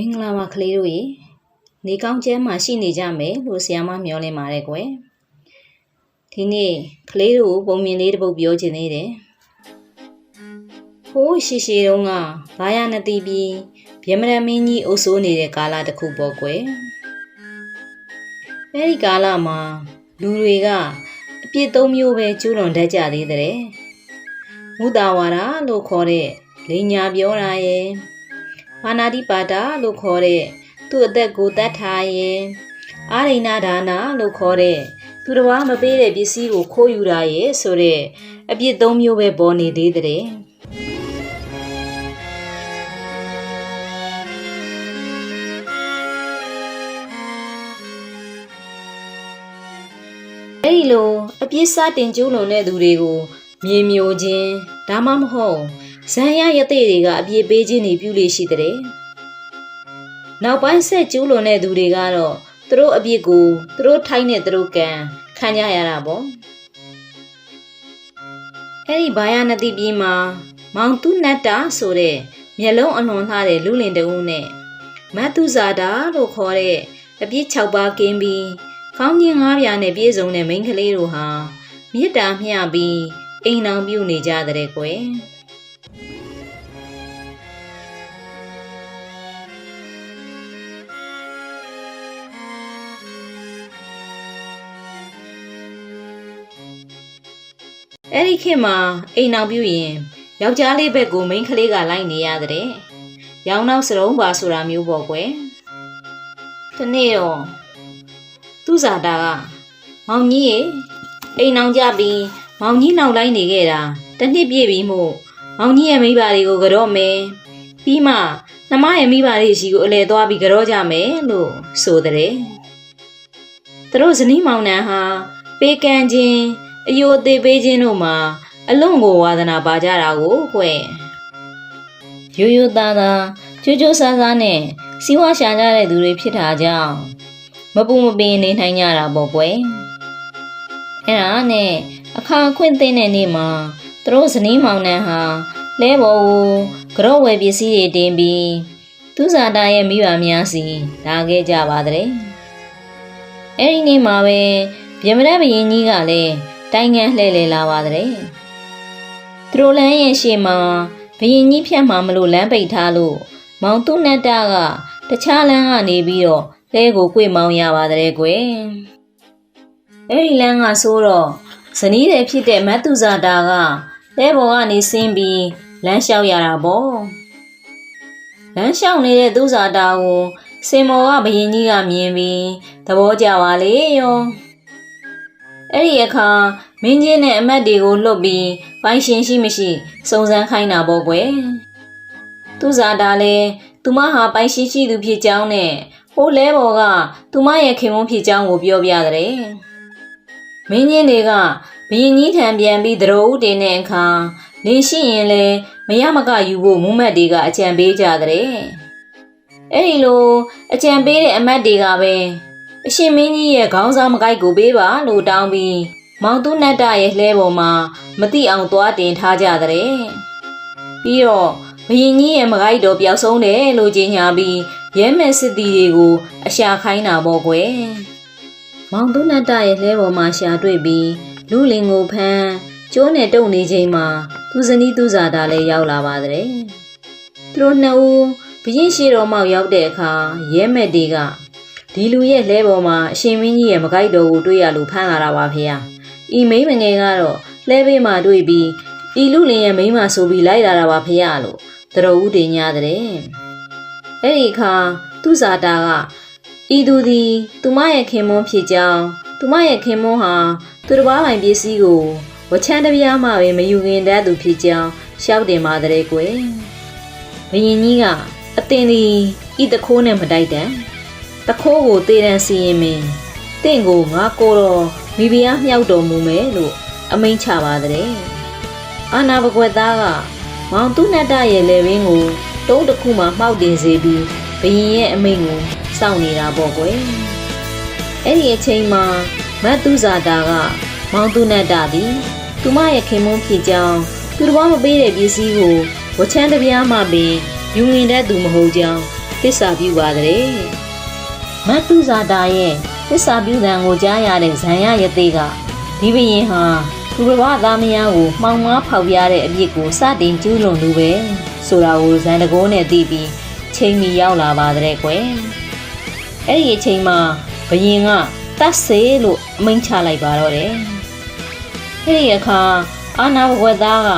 မင်္ဂလာပါကလေးတို့ရေနေကောင်းကျမ်းမှာရှိနေကြမယ်လို့ဆရာမမျှော်လင့်ပါတယ်ကွယ်ဒီနေ့ကလေးတို့ကိုပုံမြင်လေးတစ်ပုဒ်ပြောချင်သေးတယ်ဟိုးရှိရှိတုန်းကဘာယာနတိပြီးဗျမရမင်းကြီးအုပ်စိုးနေတဲ့ကာလတစ်ခုပေါ့ကွယ်အဲဒီကာလမှာလူတွေကအပြစ်သုံးမျိုးပဲကျူးလွန်တတ်ကြသေးတယ်မုတာဝါဒလို့ခေါ်တဲ့လိညာပြောတာရဲ့ ပါဏာတိပါဒလို့ခေါ်တဲ့သူ့အသက်ကိုတတ်ထားရင်အာရိဏဒါနာလို့ခေါ်တဲ့သူတစ်ပါးမပေးတဲ့ပစ္စည်းကိုခိုးယူတာရဲ့ဆိုတဲ့အပြစ်သုံးမျိုးပဲပေါ်နေသေးတဲ့အဲ့ဒီလိုအပြစ်စတင်ကျူးလွန်တဲ့သူတွေကိုမြေမျိုးခြင်းဒါမှမဟုတ် ဇံရရတဲ့တွေကအပြစ်ပေးခြင်းတွေပြုလို့ရှိတဲ့နောက်ပိုင်းဆက်ကျူးလွန်တဲ့သူတွေကတော့သူတို့အပြစ်ကိုသူတို့ထိုင်းတဲ့သူတို့ကံခံကြရတာပေါ့အဲ့ဒီဘာယာနတိပြည်မှာမောင်တုနတ္တာဆိုတဲ့မျက်လုံးအလွန်လှတဲ့လူလင်တဦးနဲ့မတ်တုဇာတာလို့ခေါ်တဲ့အပြစ်6ပါးကင်းပြီးကောင်းကျင်၅ပြားနဲ့ပြည့်စုံတဲ့မိန်းကလေးတို့ဟာမေတ္တာမျှပြီးအိမ်အောင်ပြုနေကြတဲ့ကွယ် အဲ့ဒီခေတ်မှာအိမ်အောင်ပြုရင်ယောက်ျားလေးဘက်ကိုမိန်းကလေးကလိုက်နေရတဲ့။ရောင်နောက်စရုံးပါဆိုတာမျိုးပေါ့ကွယ်။ဒီနေ့တော့သူ့ဇာတာကမောင်ကြီးရေအိမ်အောင်ကြပြီးမောင်ကြီးနောက်လိုက်နေခဲ့တာတစ်နှစ်ပြည့်ပြီမို့မောင်ကြီးရဲ့မိဘတွေကိုကြော့မယ်။ပြီးမှနှမရဲ့မိဘတွေရှိကိုအလဲသွားပြီးကြော့ကြမယ်လို့ဆိုတဲ့။သူတို့ဇနီးမောင်နှံဟာပေးကမ်းခြင်း အယိုအသေးပေးခြင်းတို့မှာအလွန်ကိုဝါသနာပါကြတာကိုကွယ်ရိုးရိုးသားသားကြိုးကြိုးဆားဆားနဲ့စီးပွားရှာကြတဲ့သူတွေဖြစ်တာကြောင့်မပူမပင်နေနိုင်ကြတာပေါ့ကွယ်အဲ့ဒါနဲ့အခါခွင့်သိတဲ့နေ့မှာသူတို့ဇနီးမောင်နှံဟာလဲပေါ်ကိုကြော့ဝယ်ပစ္စည်းတွေတင်ပြီးသူဇာတာရဲ့မိဘများစီလာခဲ့ကြပါတဲ့အဲ့ဒီနေ့မှာပဲဗျမရဘရင်ကြီးကလည်း တိုင်းငန်းလှည့်လည်လာပါတဲ့သူတို့လမ်းရဲ့ရှေ့မှာဘရင်ကြီးဖြတ်မှမလို့လမ်းပိတ်ထားလို့မောင်တုနတ်တာကတခြားလမ်းကနေပြီးတော့လဲကိုကြွေမောင်းရပါတဲ့ကွယ်အဲ့ဒီလမ်းကဆိုတော့ဇနီးတဲ့ဖြစ်တဲ့မတ်သူဇာတာကလဲဘော်ကနေဆင်းပြီးလမ်းလျှောက်ရတာပေါ့လမ်းလျှောက်နေတဲ့သူဇာတာကိုစင်မော်ကဘရင်ကြီးကမြင်ပြီးသဘောကျပါလေရော အဲ့ဒီအခါမင်းကြီးနဲ့အမတ်တွေကိုလွတ်ပြီးပိုင်ရှင်ရှိမရှိစုံစမ်းခိုင်းတာပေါ့ကွယ်သူဇာတာလည်းသူမဟာပိုင်ရှိရှိသူဖြစ်ကြောင်းနဲ့ဟိုလဲဘော်ကသူမရဲ့ခင်မုန်းဖြစ်ကြောင်းကိုပြောပြတဲ့မင်းကြီးတွေကဘရင်ကြီးထံပြန်ပြီးသတော်ဦးတင်တဲ့အခါနေရှိရင်လဲမရမကယူဖို့မူးမတ်တွေကအကြံပေးကြတဲ့အဲ့ဒီလိုအကြံပေးတဲ့အမတ်တွေကပဲ အရှင်မင်းကြီးရဲ့ခေါင်းဆောင်မကိုက်ကိုပေးပါလို့တောင်းပြီးမောင်သူနတ်တရဲ့လှဲပေါ်မှာမတိအောင်သွားတင်ထားကြတဲ့ပြီးတော့ဘရင်ကြီးရဲ့မကိုက်တော်ပျောက်ဆုံးတယ်လို့ကြေညာပြီးရဲမဲ့စစ်တီတွေကိုအရှာခိုင်းတာပေါ့ကွယ်မောင်သူနတ်တရဲ့လှဲပေါ်မှာရှာတွေ့ပြီးလူလင်ကိုဖမ်းကျိုးနဲ့တုံနေချိန်မှာသူဇနီးသူဇာတာလည်းရောက်လာပါတဲ့သူတို့နှစ်ဦးဘရင်ရှိတော်မောက်ရောက်တဲ့အခါရဲမဲ့တွေက ဒီလူရဲ့လဲပေါ်မှာအရှင်မင်းကြီးရဲ့မကိုက်တော်ကိုတွေ့ရလို့ဖမ်းလာတာပါဖေ။ဤမိမငယ်ကတော့လဲဘေးမှာတွေ့ပြီးဤလူလင်ရဲ့မိမဆိုပြီးလိုက်လာတာပါဖေလို့တတော်ဦးတင်ညာတဲ့။အဲ့ဒီအခါသူဇာတာကဤသူသည်သူမရဲ့ခင်မွန်းဖြစ်ကြောင်းသူမရဲ့ခင်မွန်းဟာသူတစ်ပါးပိုင်ပစ္စည်းကိုဝချမ်းတပြားမှပဲမယူခင်တတ်သူဖြစ်ကြောင်းရှောက်တင်ပါတဲ့ကွယ်။ဘယင်ကြီးကအတင်သည်ဤတခိုးနဲ့မတိုက်တန် တခိုးကိုတေးတန်းစီရင်မင်းတင့်ကိုငါကိုတော့မိဖုရားမြောက်တော်မူမယ်လို့အမိန့်ချပါတဲ့အာနာဘကွက်သားကမောင်တုနတ္တရဲ့လေဘင်းကိုတုံးတစ်ခုမှမှောက်တင်စေပြီးဘရင်ရဲ့အမိန့်ကိုစောင့်နေတာပေါ့ကွယ်အဲ့ဒီအချိန်မှာမတ်သူဇာတာကမောင်တုနတ္တသည်သူမရဲ့ခင်မုန်းဖြစ်ကြောင်းသူတော်မပေးတဲ့ပစ္စည်းကိုဝချမ်းတပြားမှပင်ယူငင်တဲ့သူမဟုတ်ကြောင်းသစ္စာပြုပါတဲ့ မတ်သူဇာတာရဲ့သစ္စာပြုတံကိုကြားရတဲ့ဇံရယသိကဒီဘရင်ဟာသူတစ်ပါးသားမယားကိုမှောင်မားဖောက်ပြတဲ့အပြစ်ကိုစတင်ကျူးလွန်လူပဲဆိုတာကိုဇန်တကိုးနဲ့သိပြီးချိန်မီရောက်လာပါတဲ့ကွယ်အဲ့ဒီအချိန်မှာဘရင်ကတတ်စေလို့အမိန့်ချလိုက်ပါတော့တယ်အဲ့ဒီအခါအာနာဘဝတ်သားက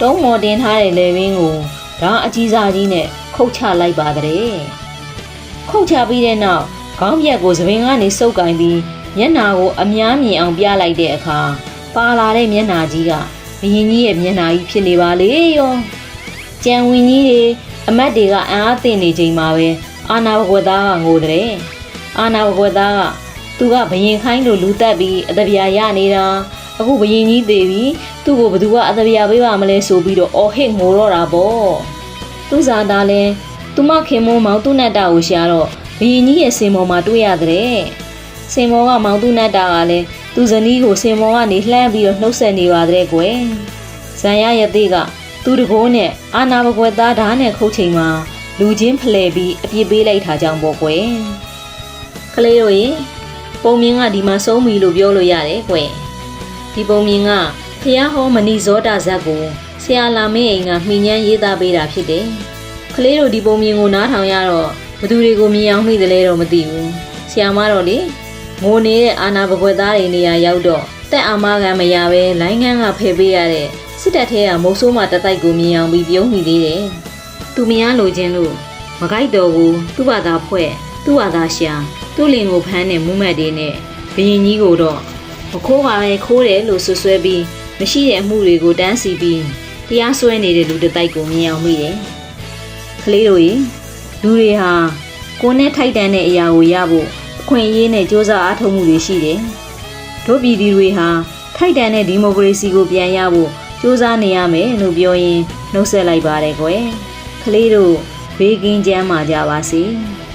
တုံးမော်တင်ထားတဲ့လေဝင်းကိုဓာအကြီးစားကြီးနဲ့ခုတ်ချလိုက်ပါတဲ့ခုတ်ချပြီးတဲ့နောက် ခေါင်းပြက်ကိုသပင်ကနေစုပ်ကင်ပြီးမျက်နာကိုအများမြင်အောင်ပြလိုက်တဲ့အခါပါလာတဲ့မျက်နာကြီးကဘရင်ကြီးရဲ့မျက်နာကြီးဖြစ်နေပါလေရောကြံဝင်ကြီးတွေအမတ်တွေကအံ့အားသင့်နေချိန်မှာပဲအာနာဘဝတ်သားကငိုတဲ့အာနာဘဝတ်သားကသူကဘရင်ခိုင်းလို့လူတက်ပြီးအတပြာရနေတာအခုဘရင်ကြီးသေးပြီသူ့ကိုဘသူကအတပြာပေးပါမလဲဆိုပြီးတော့အော်ဟစ်ငိုတော့တာပေါ့သူ့ဇာတာလဲသူမခင်မိုးမောင်သူ့နတ်တာကိုရှာတော့ ဘရင်ကြီးရဲ့စင်ပေါ်မှာတွေ့ရတဲ့စင်ပေါ်ကမောင်သူ့နတ်တာကလည်းသူဇနီးကိုစင်ပေါ်ကနေလှမ်းပြီးတော့နှုတ်ဆက်နေပါတဲ့ကွယ်ဇံရရသေးကသူတကိုးနဲ့အာနာဘကွယ်သားဓာတ်နဲ့ခုတ်ချိန်မှာလူချင်းဖလှယ်ပြီးအပြစ်ပေးလိုက်တာကြောင့်ပေါ့ကွယ်ကလေးတို့ရေပုံမြင်ကဒီမှာဆုံးပြီလို့ပြောလို့ရတယ်ကွယ်ဒီပုံမြင်ကဖះဟောမဏိဇောတာဇက်ကိုဆရာလာမင်းအိမ်ကမှီညမ်းရေးသားပေးတာဖြစ်တယ်ကလေးတို့ဒီပုံမြင်ကိုနားထောင်ရတော့ ဘသူတွေကိုမြင်အောင်မိတယ်လဲတော့မသိဘူးဆရာမတော့လေငိုနေတဲ့အာနာဘကွယ်သားတွေနေရာရောက်တော့တက်အာမခံမရပဲလိုင်းငန်းကဖယ်ပေးရတဲ့စစ်တပ်ထဲကမုတ်ဆိုးမတတိုက်ကိုမြင်အောင်ပြီးပြုံးမိသေးတယ်။သူမရလိုခြင်းလို့မကိုက်တော်ကိုသူ့ဘာသာဖွဲ့သူ့ဘာသာရှာသူ့လင်ကိုဖမ်းတဲ့မူးမတ်တွေနဲ့ဘရင်ကြီးကိုတော့မခိုးပါပဲခိုးတယ်လို့ဆွဆွဲပြီးမရှိတဲ့အမှုတွေကိုတန်းစီပြီးတရားစွဲနေတဲ့လူတစ်တိုက်ကိုမြင်အောင်မိတယ်။ကလေးတို့ရေ လူတွေဟာကိုယ်နဲ့ထိုက်တန်တဲ့အရာကိုရဖို့အခွင့်အရေးနဲ့စ조사အားထုတ်မှုတွေရှိတယ်။တို့ပြည်သူတွေဟာထိုက်တန်တဲ့ဒီမိုကရေစီကိုပြန်ရဖို့စူးစမ်းနေရမယ်လို့ပြောရင်နှုတ်ဆက်လိုက်ပါတယ်ကွယ်ကလေးတို့ဘေးကင်းချမ်းမာကြပါစေ။